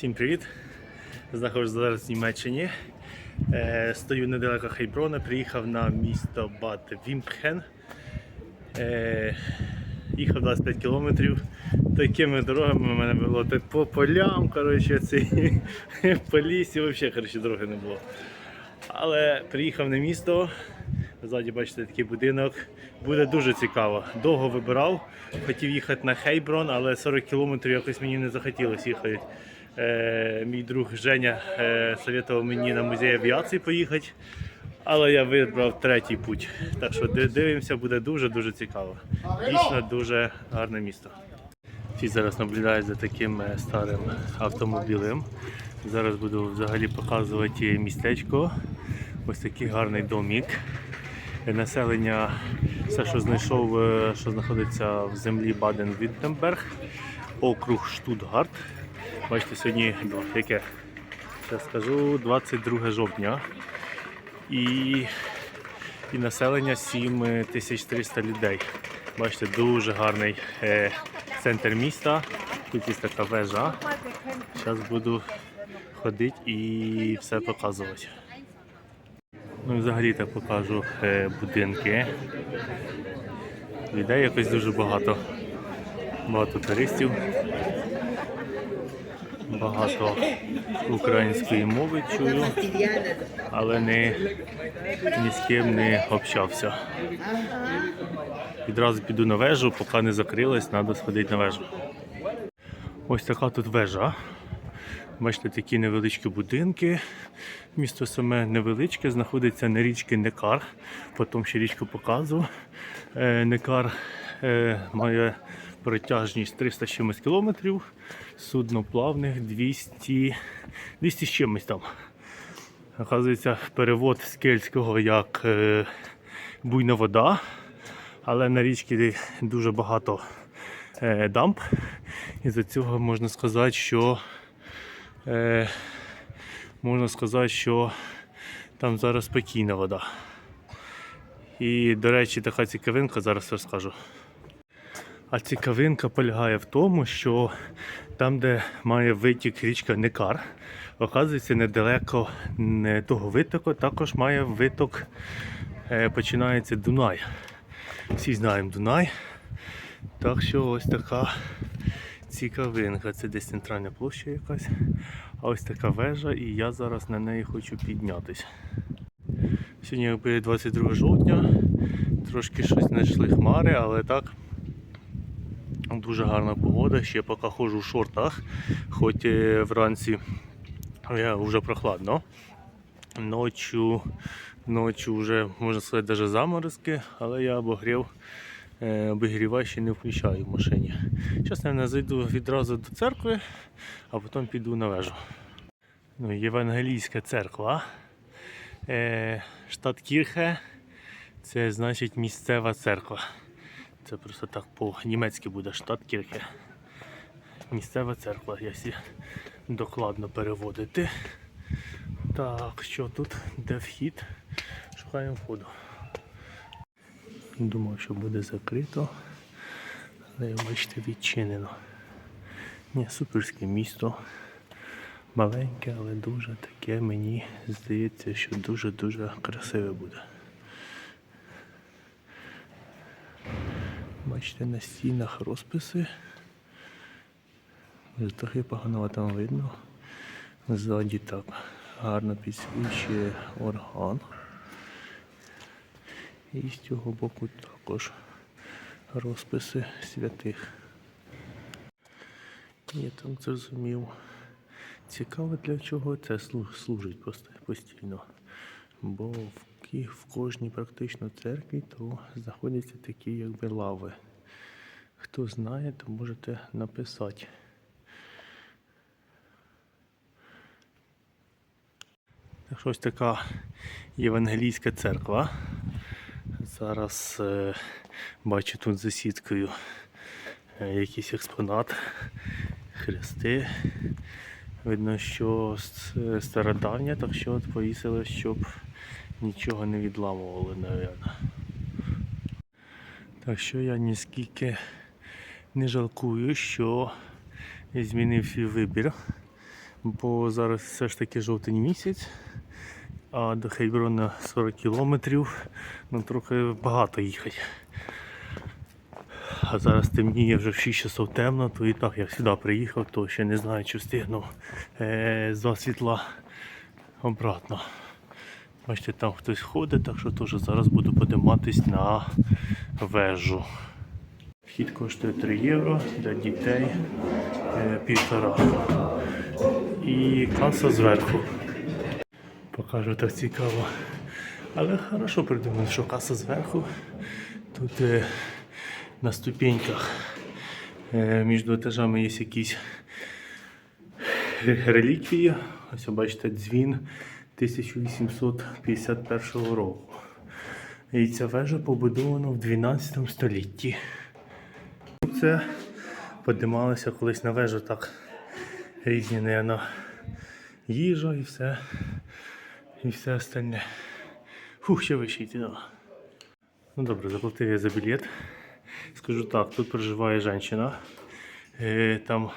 Всім привіт! Знаходжусь зараз в Німеччині. Е, стою недалеко Хейброна, приїхав на місто Бад Вімпхен. Е, їхав 25 кілометрів. Такими дорогами в мене було так по полям, коротше, ці, по лісі, взагалі коротше, дороги не було. Але приїхав на місто. Ззаді бачите такий будинок. Буде дуже цікаво. Довго вибирав. Хотів їхати на Хейброн, але 40 кілометрів якось мені не захотілося їхати. Е, мій друг Женя е, советував мені на музей авіації поїхати. Але я вибрав третій путь. Так що дивимося, буде дуже-дуже цікаво. Дійсно дуже гарне місто. Всі зараз наблюдають за таким е, старим автомобілем. Зараз буду взагалі показувати містечко. Ось такий гарний домік. Населення, все, що знайшов, що знаходиться в землі Баден-Вюртемберг, округ Штутгарт. Бачите, сьогодні ну, яке? Зараз скажу 22 жовтня. І, і населення 7300 людей. Бачите, дуже гарний е, центр міста. Тут є така вежа. Зараз буду ходити і все показувати. Ну, взагалі так покажу е, будинки. Людей якось дуже багато. Багато туристів. Багато української мови чую, але не, ні з ким не общався. Відразу піду на вежу, поки не закрилась, треба сходити на вежу. Ось така тут вежа. Бачите, такі невеличкі будинки. Місто саме невеличке, знаходиться на річці Некар. Потім ще річку показу. Е, Некар е, має протяжність 300 з чимось кілометрів, судно плавних 200, 200 з чимось там. Оказується, перевод з кельтського як е, буйна вода, але на річці дуже багато е, дамб. І за цього можна сказати, що е, можна сказати, що там зараз спокійна вода. І, до речі, така цікавинка, зараз розкажу. А цікавинка полягає в тому, що там, де має витік річка Некар, оказується недалеко не того витоку, також має виток, е, починається Дунай. Всі знаємо Дунай. Так що ось така цікавинка. Це десь центральна площа якась. А ось така вежа, і я зараз на неї хочу піднятися. Сьогодні якби 22 жовтня, трошки щось знайшли хмари, але так. Дуже гарна погода, ще поки ходжу в шортах, хоч е, вранці я вже прохладно. Ночі, ночі вже можна сказати навіть заморозки, але я обогрів, е, обігрівач ще не включаю в машині. Зараз я зайду відразу до церкви, а потім піду на вежу. Ну, Євангелійська церква. Е, штат Кірхе це значить місцева церква. Це просто так по-німецьки буде штат Кірхе. Місцева церква, якщо докладно переводити. Так, що тут? Де вхід? Шукаємо входу. Думав, що буде закрито. Але бачите, відчинено. Ні, суперське місто. Маленьке, але дуже таке, мені здається, що дуже-дуже красиве буде. Бачите, на стінах розписи. Трохи погано там видно. Ззаді так гарно підсвічує орган. І з цього боку також розписи святих. Я так зрозумів. Цікаво для чого це служить постійно. Бо в кожній практично церкві то знаходяться такі якби лави. Хто знає, то можете написати. Так що ось така євангелійська церква. Зараз е, бачу тут за сіткою е, якийсь експонат, хрести. Видно, що стародавня, так що от повісили, щоб нічого не відламували, напевно. Так що я ніскільки не жалкую, що змінив свій вибір. бо зараз все ж таки жовтень місяць, а до Хейброна 40 кілометрів, ну трохи багато їхати. А зараз темніє вже в 6 часов темно, то і так як сюди приїхав, то ще не знаю, чи встигну е, за світла обратно. Бачите, там хтось ходить, так що теж зараз буду подиматись на вежу. Вхід коштує 3 євро для дітей е, півтора. І каса зверху. Покажу так цікаво. Але хорошо придумано, що каса зверху. Тут е, на ступеньках е, між етажами є якісь реліквії. Ось бачите, дзвін 1851 року. І ця вежа побудована в 12 столітті. Це подималося колись на вежу так різні, наверно, їжа і все. І все остальне. Фух, ще вище йти треба. Ну добре, заплатив я за білет. Скажу так, тут проживає жінка. Е, там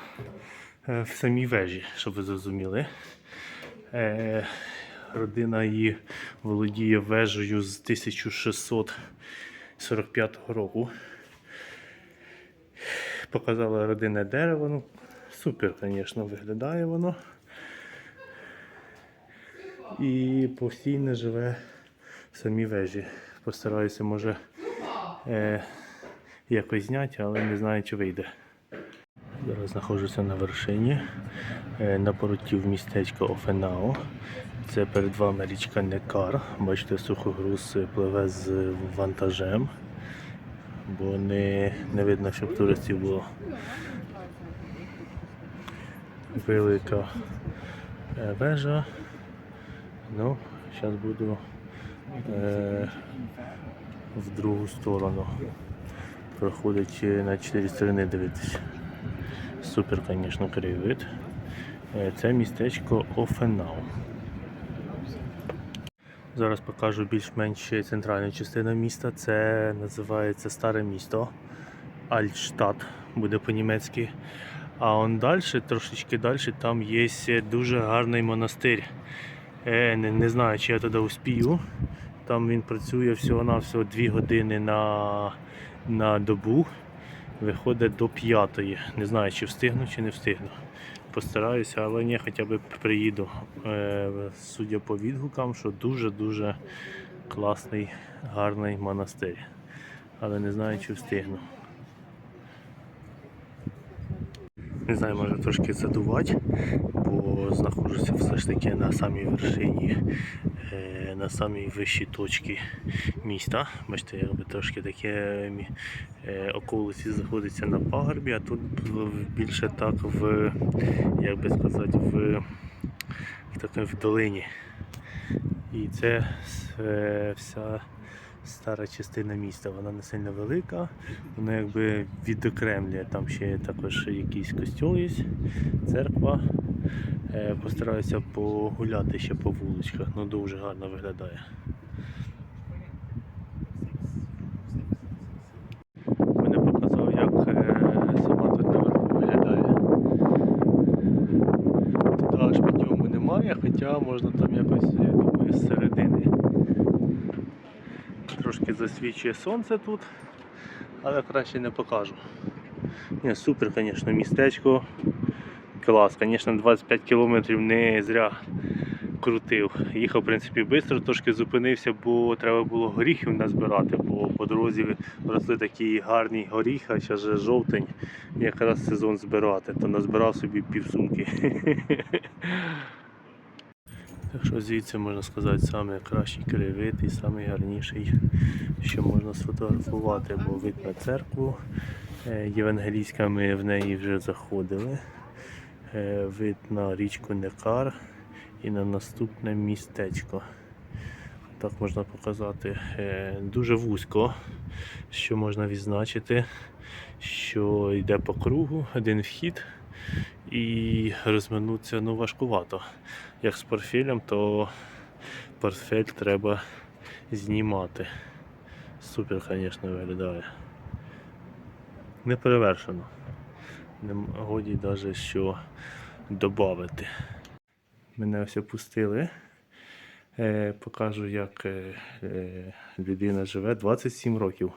е, в самій вежі, щоб ви зрозуміли. Е, родина її володіє вежею з 1645 року. Показала родинне дерево. Ну, супер, звісно, виглядає воно. І постійно живе в самій вежі. Постараюся, може, е, якось зняти, але не знаю, чи вийде. Зараз знаходжуся на вершині е, на порутів містечка Офенау. Це перед вами річка Некар. Бачите, сухогруз пливе з вантажем, бо не, не видно, щоб туристів було. Велика е, вежа. Ну, зараз буду е, в другу сторону. Проходить е, на чотири сторони дивитися. Супер, звісно, краєвид. Е, Це містечко Офенау. Зараз покажу більш-менш центральну частину міста. Це називається Старе місто. Альтштадт буде по-німецьки. А он далі, трошечки далі, там є дуже гарний монастир. Е, не, не знаю, чи я туди успію. Там він працює всього-навсього 2 години на, на добу. Виходить до п'ятої. Не знаю, чи встигну, чи не встигну. Постараюся, але ні, хоча б приїду. Е, судя по відгукам, що дуже-дуже класний, гарний монастир. Але не знаю, чи встигну. Не знаю, може трошки задувати, бо знаходжуся все ж таки на самій вершині, е, на самій вищій точці міста. Бачите, якби трошки таке е, околиці знаходиться на пагорбі, а тут більше так в, як би сказати, в, такій, в долині. І це е, вся стара частина міста. Вона не сильно велика, вона якби відокремлює. Там ще також якийсь костьол є, церква. Е, Постараюся погуляти ще по вуличках, ну дуже гарно виглядає. Мене показав, як е, сама тут наверху виглядає. Туди аж підйому немає, хоча можна там якось, думаю, з середини. Трошки засвічує сонце тут, але краще не покажу. Ні, супер, звісно, містечко. Клас, звісно, 25 кілометрів не зря крутив. Їхав, в принципі, швидко, трошки зупинився, бо треба було горіхів назбирати, бо по дорозі росли такі гарні горіхи, а зараз же жовтень, якраз сезон збирати, то назбирав собі півсумки. Так що звідси можна сказати найкращий краєвид і найгарніший, що можна сфотографувати, бо вид на церкву. Е, Євангелійська ми в неї вже заходили. Е, Вид на річку Некар і на наступне містечко. Так можна показати Е, дуже вузько, що можна відзначити, що йде по кругу, один вхід і розминутися ну, важкувато. Як з портфелем, то портфель треба знімати. Супер, звісно, виглядає. Не перевершено. Не годі навіть, що додати. Мене ось опустили. Е, покажу, як е, е, людина живе 27 років.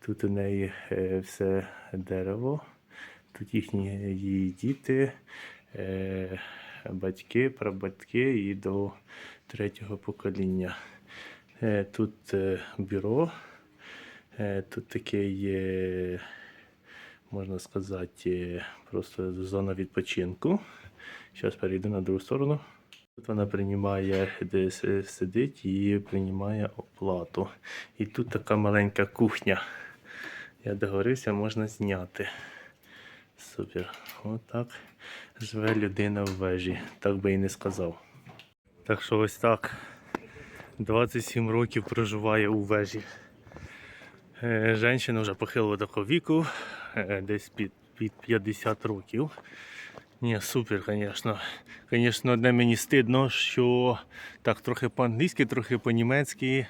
Тут у неї все дерево, тут їхні її діти, батьки, прабатьки і до третього покоління. Тут бюро, тут таке є, можна сказати, просто зона відпочинку. Зараз перейду на другу сторону. Тут вона приймає, де сидить і приймає оплату. І тут така маленька кухня. Я договорився, можна зняти. Супер. Отак живе людина в вежі. Так би і не сказав. Так що ось так. 27 років проживає у вежі. Е, Женщина вже похилого такого віку, е, десь під, під 50 років. Ні, супер, звісно. Звісно, одне мені стидно, що так трохи по-англійськи, трохи по-німецьки.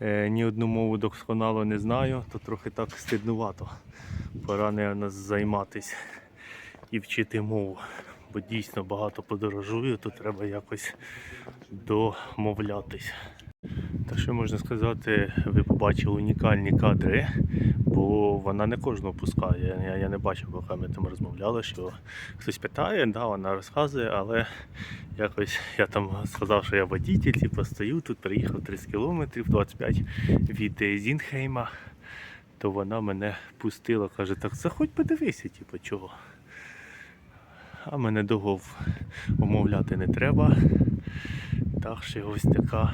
Е, ні одну мову досконало не знаю, то трохи так стиднувато. Пора не займатися і вчити мову. Бо дійсно багато подорожую, то треба якось домовлятись. Та що можна сказати, ви побачили унікальні кадри, бо вона не кожного пускає. Я, я не бачив, поки ми там розмовляли, що хтось питає, да, вона розказує, але якось я там сказав, що я водитель, типу, стою тут, приїхав 30 кілометрів, 25 від е, Зінхейма, то вона мене пустила, каже, так заходь подивися, типу, чого. А мене довго умовляти не треба. Так що ось така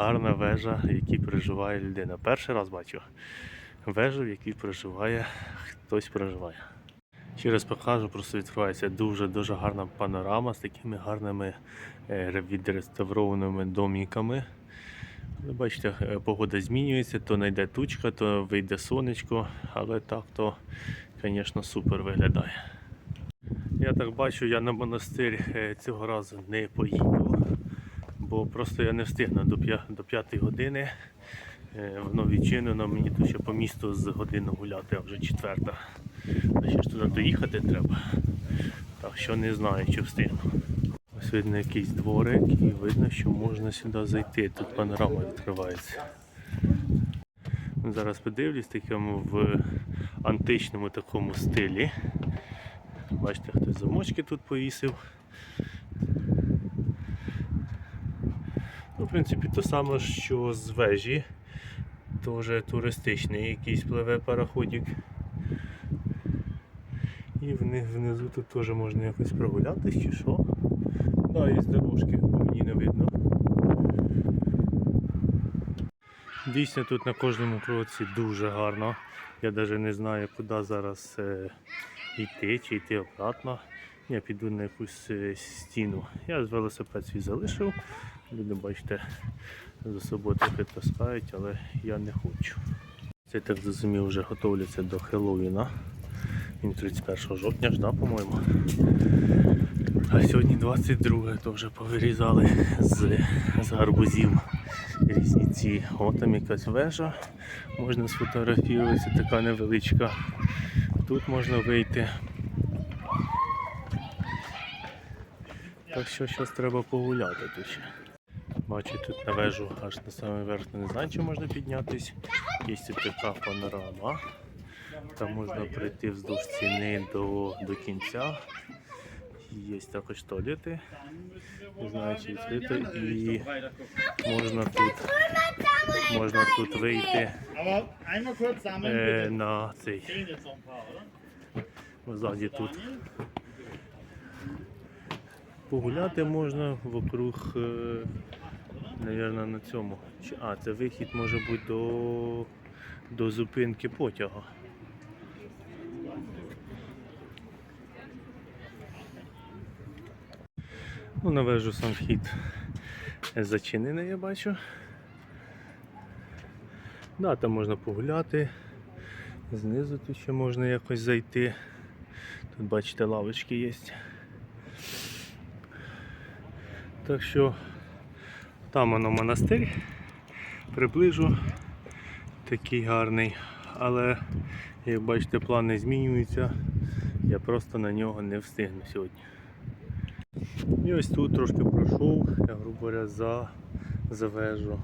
гарна вежа, в якій проживає людина. Перший раз бачу вежу, в якій проживає, хтось проживає. Ще раз покажу, просто відкривається дуже-дуже гарна панорама з такими гарними е, відреставрованими доміками. Ви бачите, е, погода змінюється, то найде тучка, то вийде сонечко, але так то, звісно, супер виглядає. Я так бачу, я на монастир е, цього разу не поїду, бо просто я не встигну до, п'я- 5 години. Е, Воно відчинено, мені тут ще по місту з годину гуляти, а вже четверта. А ще ж туди доїхати треба. Так що не знаю, чи встигну. Ось видно якийсь дворик і видно, що можна сюди зайти. Тут панорама відкривається. Зараз подивлюсь такому в античному такому стилі. Бачите, хтось замочки тут повісив. Ну, в принципі, то саме, що з вежі. Теж туристичний якийсь пливе пароходик. І внизу тут теж можна якось прогулятись чи що. Да, є дорожки, бо мені не видно. Дійсно тут на кожному кроці дуже гарно. Я навіть не знаю, куди зараз е, йти, чи йти обратно. Я піду на якусь е, стіну. Я велосипед свій залишив. Люди, бачите, за собою трохи таскають, але я не хочу. Це так зрозумів, вже готовляться до Хеллоуіна. Він 31 жовтня ж, да, по-моєму. А сьогодні 22, то вже повирізали з, з гарбузів різні ці. О, там якась вежа. Можна сфотографуватися, така невеличка. Тут можна вийти. Так що зараз треба погуляти тут ще. Бачу тут на вежу аж на самий верх не знаю, чи можна піднятись. Є така панорама. Там можна прийти вздовж стіни до, до кінця. Є також туалети. Не знаю, чи відкрито. І можна тут, можна тут вийти е, на цей ззаді тут. Погуляти можна вокруг, е, навірно, на цьому. А, це вихід може бути до, до зупинки потяга. Ну, на вежу сам вхід зачинений, я бачу. Да, там можна погуляти. Знизу тут ще можна якось зайти. Тут бачите, лавочки є. Так що там воно монастир. Приближу. Такий гарний. Але як бачите, плани змінюються. Я просто на нього не встигну сьогодні. І ось тут трошки пройшов, я грубо говоря, за, за вежу.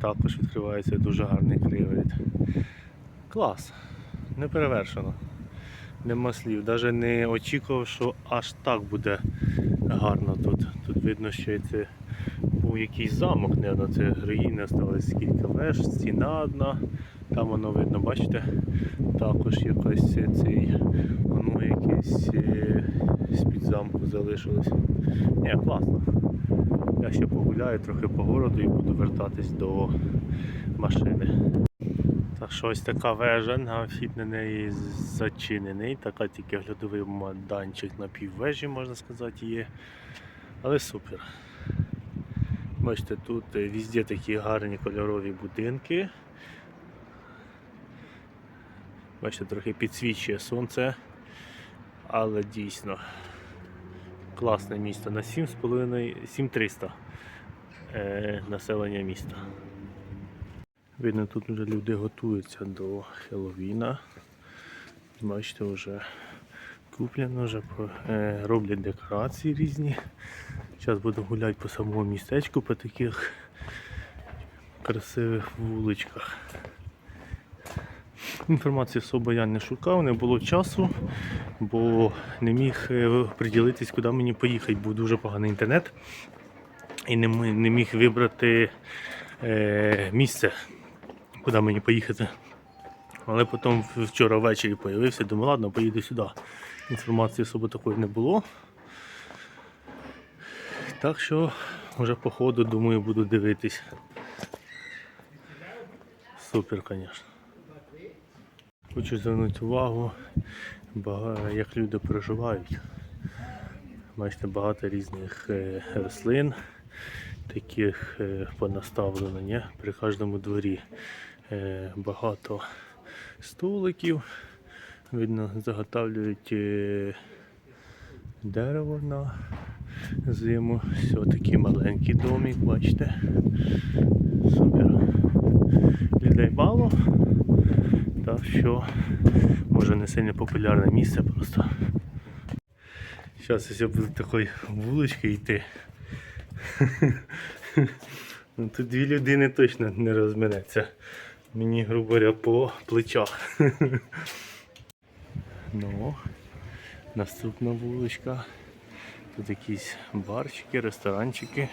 Також відкривається дуже гарний краєвид. Клас. Не перевершено. Нема слів. Навіть не очікував, що аж так буде гарно тут. Видно, що це був якийсь замок, не це руїни, осталось кілька веж, стіна одна. Там воно видно, бачите, також якась е, цей, воно якесь е, з-під замку залишилось. Ні, класно. Я ще погуляю трохи по городу і буду вертатись до машини. Так що ось така вежа, вхід на неї зачинений, така тільки глядовий майданчик на піввежі, можна сказати, є. Але супер. Бачите, тут е, везде такі гарні кольорові будинки. Бачите, трохи підсвічує сонце, але дійсно класне місто на 7,5 7300 е, населення міста. Видно, тут вже люди готуються до Хеллоуіна. Бачите, вже куплено, вже е, роблять декорації різні. Зараз буду гуляти по самому містечку по таких красивих вуличках. Інформації особо я не шукав, не було часу, бо не міг е, приділитись, куди мені поїхати. Був дуже поганий інтернет і не, міг вибрати е, місце, куди мені поїхати. Але потім вчора ввечері з'явився, думаю, ладно, поїду сюди. Інформації особо такої не було. Так що вже по ходу, думаю, буду дивитись. Супер, звісно. Хочу звернути увагу, як люди проживають. Бачите, багато різних е, рослин, таких е, понаставлено, ні? при кожному дворі е, багато столиків. Видно, заготовлюють е, дерево на зиму. Все такий маленький домик, бачите. Супер. Людей мало. Так що може не сильно популярне місце просто. Зараз я буду такою вуличкою йти. Ну, Тут дві людини точно не розминеться. Мені, грубо говоря, по плечах. Ну, наступна вуличка. Тут якісь барчики, ресторанчики.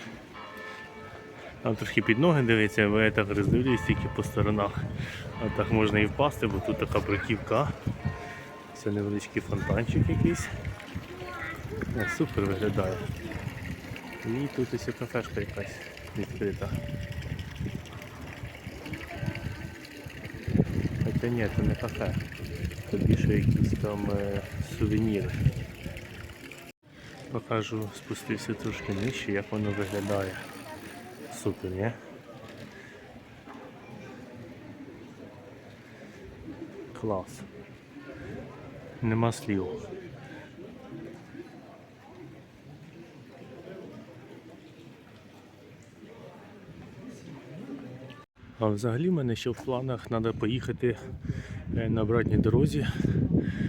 Там трошки під ноги дивиться, бо я так роздивлюсь тільки по сторонах. А так можна і впасти, бо тут така бруківка. Це невеличкий фонтанчик якийсь. Супер виглядає. І тут ось кафешка якась відкрита. Хоча ні, це не кафе. Це більше якісь там е, сувеніри. Покажу, спустився трошки нижче, як воно виглядає. Супер, ні? Клас. Нема слів. А взагалі в мене ще в планах треба поїхати на обратній дорозі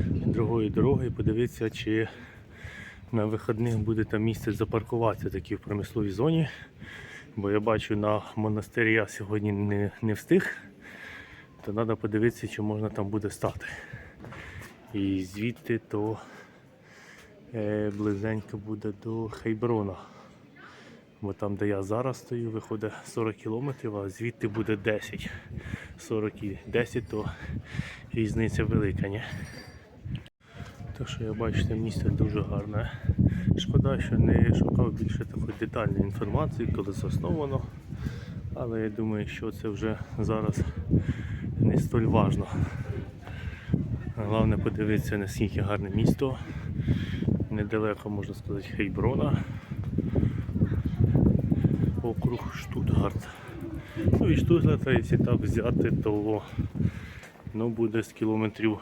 другої дороги і подивитися, чи на вихідних буде там місце запаркуватися такі в промисловій зоні. Бо я бачу на монастирі я сьогодні не, не встиг, то треба подивитися, чи можна там буде стати. І звідти то е, близенько буде до Хейброна. Бо там, де я зараз стою, виходить 40 кілометрів, а звідти буде 10. 40 і 10, то різниця велика, ні? Так що я бачите, місце дуже гарне. Шкода, що не шукав більше такої детальної інформації, коли засновано. Але я думаю, що це вже зараз не столь важно. Головне подивитися, наскільки гарне місто. Недалеко, можна сказати, Хейброна. Округ Штутгарт. Ну і Штутгарта, якщо так взяти, то ну, буде з кілометрів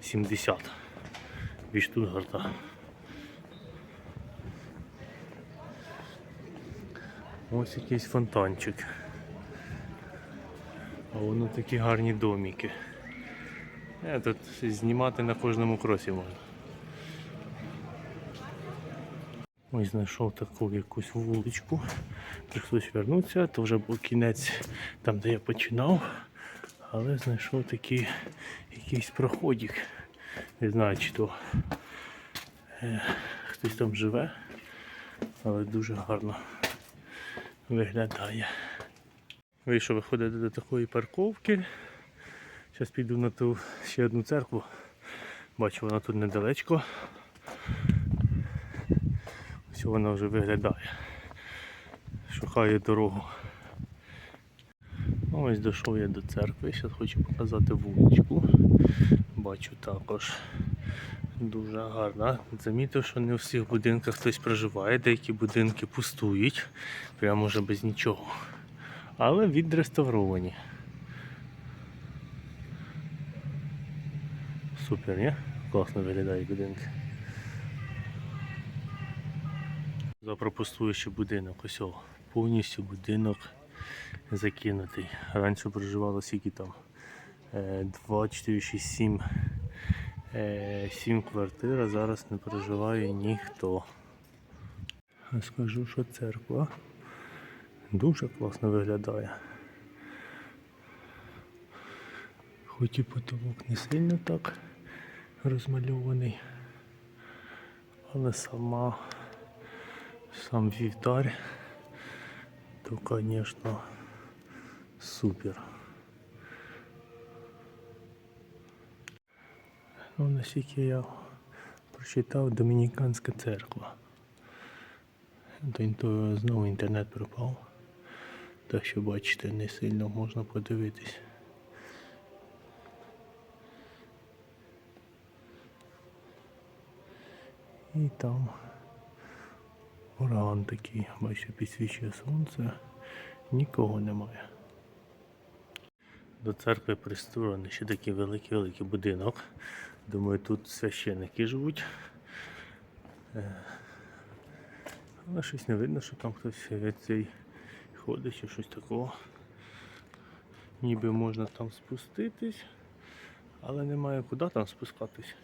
70 від Штутгарта. Ось якийсь фонтанчик. А воно такі гарні домики. Е, Тут знімати на кожному кросі можна. Ось знайшов таку якусь вуличку. Прийшлось вернутися, то вже був кінець там, де я починав. Але знайшов такий якийсь проходик. Не знаю, чи то е, хтось там живе, але дуже гарно виглядає. Вийшов виходити до такої парковки. Зараз піду на ту ще одну церкву. Бачу, вона тут недалечко. Ось вона вже виглядає. Шукає дорогу. Ну, Ось дійшов я до церкви. Зараз хочу показати вуличку. Бачу також дуже гарна. Замітив, що не у всіх будинках хтось проживає, деякі будинки пустують, прямо вже без нічого. Але відреставровані. Супер, ні? Класно виглядають будинки. Запропустую ще будинок. Ось о, повністю будинок закинутий. Раніше проживало скільки там? Е, 2, 4, 6, 7. 7 квартир, а зараз не проживає ніхто. Скажу, що церква дуже класно виглядає. Хоч і потолок не сильно так розмальований, але сама сам вівтар, то, звісно, супер. Ну, наскільки я прочитав Домініканська церква. То, знову інтернет пропав. Так що бачите, не сильно можна подивитись. І там ураган такий, бачите, підсвічує сонце, нікого немає. До церкви пристроєний ще такий великий-великий будинок. Думаю, тут священники живуть. Е, Але щось не видно, що там хтось цей ходить чи щось такого. Ніби можна там спуститись, але немає куди там спускатись.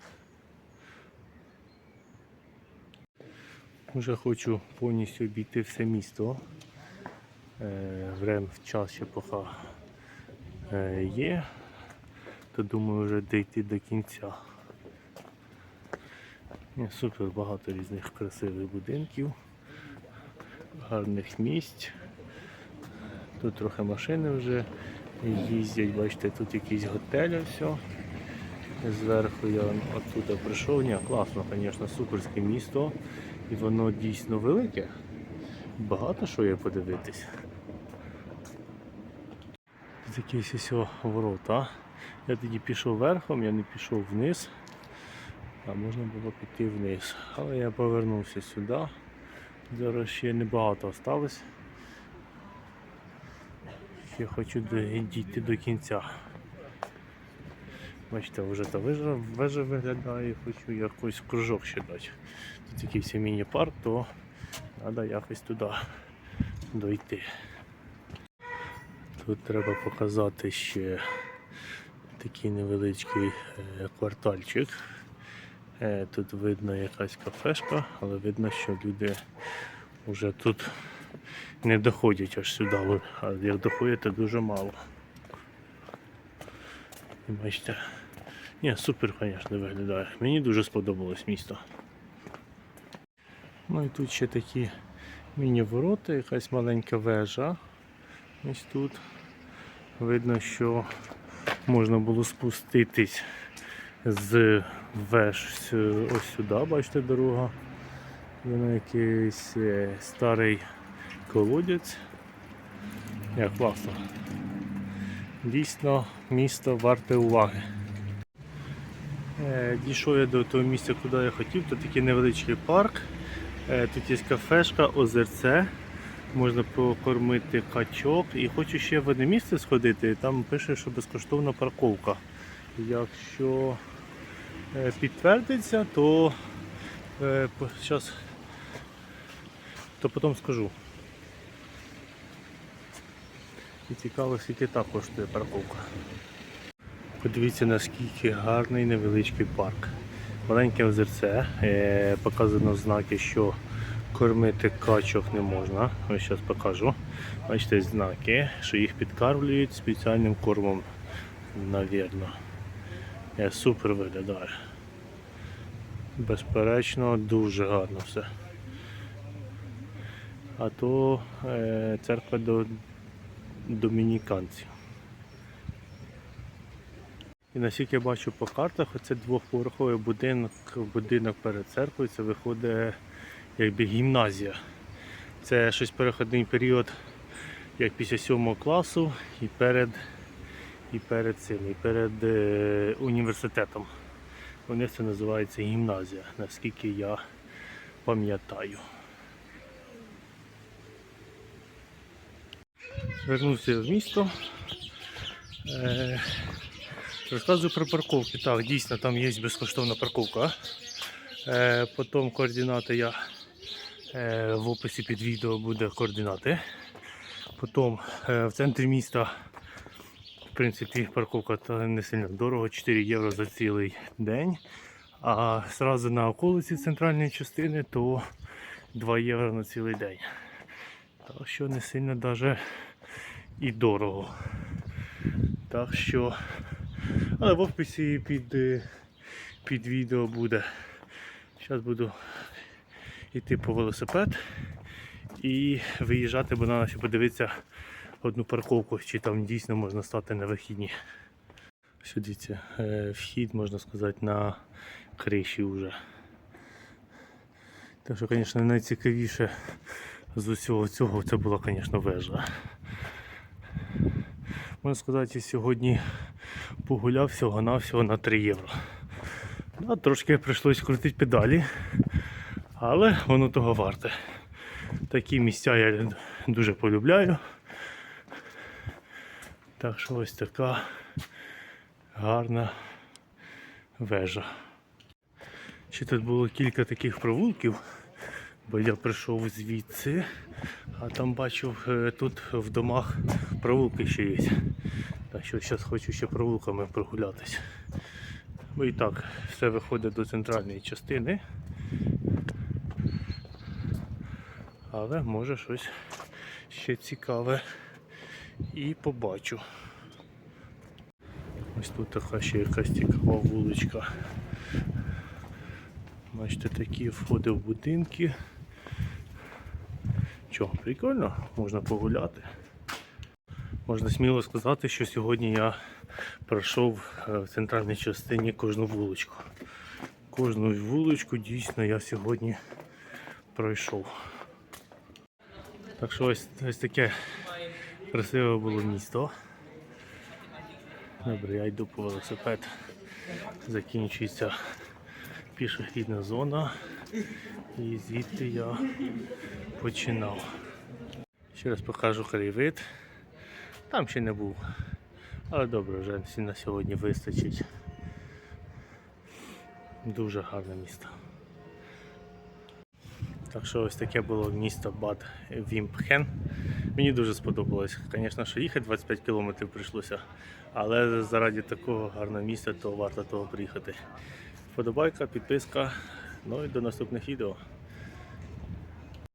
Вже хочу повністю обійти все місто. Е, Врем в час ще поки е, є, то думаю вже дійти до кінця. Супер багато різних красивих будинків, гарних місць. Тут трохи машини вже їздять, бачите, тут якийсь готель все. Зверху я оттуда прийшов. Ні, класно, звісно, суперське місто. І воно дійсно велике. Багато що є подивитись. Якісь ось ворота. Я тоді пішов верхом, я не пішов вниз, а можна було піти вниз. Але я повернувся сюди. Зараз ще небагато осталось. Ще хочу дійти до кінця. Бачите, вже та вежа, вежа виглядає, хочу якийсь кружок ще дати. Тут якийсь міні-парк, то треба якось туди дойти. Тут треба показати ще такий невеличкий е, квартальчик. Е, Тут видно якась кафешка, але видно, що люди вже тут не доходять аж сюди, а як доходять, то дуже мало. Бачите. Ні, супер, звісно, виглядає. Мені дуже сподобалось місто. Ну і тут ще такі міні-ворота, якась маленька вежа. Ось тут. Видно, що можна було спуститись з веж ось сюди, бачите, дорога. Воно якийсь е, старий колодязь. Як класно. Дійсно, місто варте уваги. Е, Дійшов я до того місця, куди я хотів. Тут такий невеличкий парк. Е, Тут є кафешка, озерце. Можна покормити качок. І хочу ще в одне місце сходити. Там пише, що безкоштовна парковка. Якщо е, підтвердиться, то щас, то потім скажу. І цікаво, скільки так коштує парковка. Подивіться, наскільки гарний невеличкий парк. Маленьке озерце, е, показано знаки, що Кормити качок не можна. Ось зараз покажу. Бачите, знаки, що їх підкармлюють спеціальним кормом, навірно. Супер виглядає. Безперечно, дуже гарно все. А то е, церква до домініканців. І наскільки я бачу по картах, оце двохповерховий будинок, будинок перед церквою, це виходить якби гімназія. Це щось переходний період, як після 7 класу і перед, і перед цим, і перед е, університетом. Них це називається гімназія, наскільки я пам'ятаю. Вернувся в місто. Е, розказую про парковки. Так, дійсно там є безкоштовна парковка. Е, потім координати я е, в описі під відео буде координати. Потім е, в центрі міста, в принципі, парковка та не сильно дорого, 4 євро за цілий день. А зразу на околиці центральної частини то 2 євро на цілий день. Так що не сильно навіть і дорого. Так що. Але в описі під, е, під відео буде. Зараз буду йти по велосипед і виїжджати, бо треба ще подивитися одну парковку, чи там дійсно можна стати на вихідні. Що дивіться, е, вхід, можна сказати, на криші вже. Так що, звісно, найцікавіше з усього цього це була, звісно, вежа. Можна сказати, сьогодні погуляв всього-навсього на 3 євро. Да, трошки прийшлось крутити педалі, але воно того варте. Такі місця я дуже полюбляю. Так що ось така гарна вежа. Ще тут було кілька таких провулків, бо я прийшов звідси, а там бачив е, тут в домах провулки ще є. Так що зараз хочу ще провулками прогулятись. Бо і так, все виходить до центральної частини. Але може щось ще цікаве і побачу. Ось тут така ще якась цікава вуличка. Бачите, такі входи в будинки. Чо, прикольно, можна погуляти. Можна сміло сказати, що сьогодні я пройшов е, в центральній частині кожну вуличку. Кожну вуличку дійсно я сьогодні пройшов. Так що ось, ось таке красиве було місто. Добре, я йду по велосипед. Закінчується пішохідна зона. І звідти я починав. Ще раз покажу краєвид. Там ще не був. Але добре, вже на сьогодні вистачить. Дуже гарне місто. Так що ось таке було місто Бад Вімпхен. Мені дуже сподобалось. Звісно, що їхати 25 кілометрів прийшлося, але заради такого гарного місця, то варто того приїхати. Вподобайка, підписка. Ну і до наступних відео.